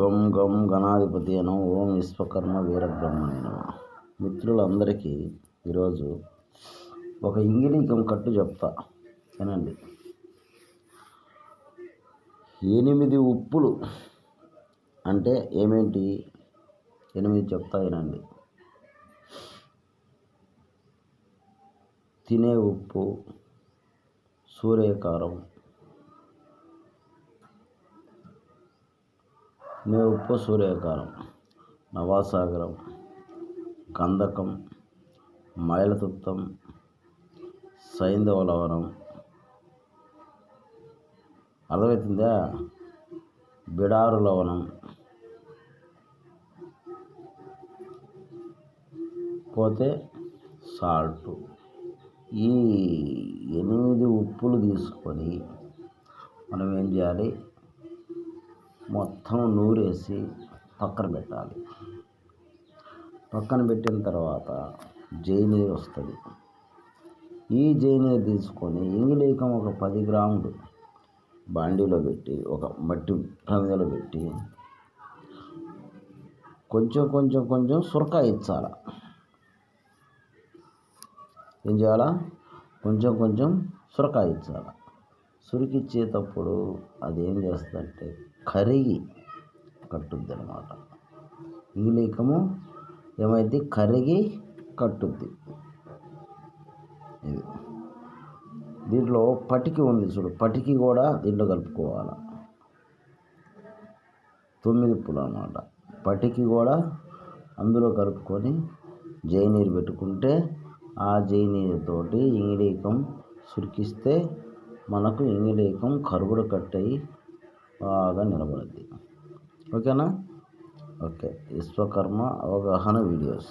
గం గం గణాధిపతి అను ఓం విశ్వకర్మ వీరబ్రహ్మణ మిత్రులందరికీ ఈరోజు ఒక ఇంగిలీకం కట్టు చెప్తా వినండి. ఎనిమిది ఉప్పులు అంటే ఏమేంటి? ఎనిమిది చెప్తా వినండి. తినే ఉప్పు సూర్యకారం తినే ఉప్పు సూర్యకారం నవాసాగరం గంధకం మైలతుత్తం సైంధవలవనం అర్థమవుతుందా బిడారు లవణం పోతే సాల్ట్. ఈ ఎనిమిది ఉప్పులు తీసుకొని మనం ఏం చేయాలి? మొత్తం నూరేసి పక్కన పెట్టాలి. పక్కన పెట్టిన తర్వాత జైనీరు వస్తుంది. ఈ జైనీరు తీసుకొని ఇంగిలీకం ఒక పది గ్రాములు బాండీలో పెట్టి ఒక మట్టి ప్రమిదలో పెట్టి కొంచెం కొంచెం కొంచెం సురకా ఇచ్చాల. ఏం చేయాలా? కొంచెం కొంచెం సురకాయ ఇచ్చాల. సురికిచ్చేటప్పుడు అదేం చేస్తుందంటే కరిగి కట్టుద్ది అనమాట ఇంగిలీకము ఏమైంది కరిగి కట్టుద్ది. ఇది. దీంట్లో పటికి ఉంది చూడు. పటికి కూడా దీంట్లో కలుపుకోవాలి? తొమ్మిది పులు అన్నమాట పటికి కూడా అందులో కలుపుకొని జైనీరు పెట్టుకుంటే ఆ జైనీరుతోటి ఇంగిలీకం సురికిస్తే మనకు ఇంగిలీకం కరుగుడు కట్టయి బాగా నిలబడుద్ది ఓకేనా? ఓకే. విశ్వకర్మ అవగాహన వీడియోస్.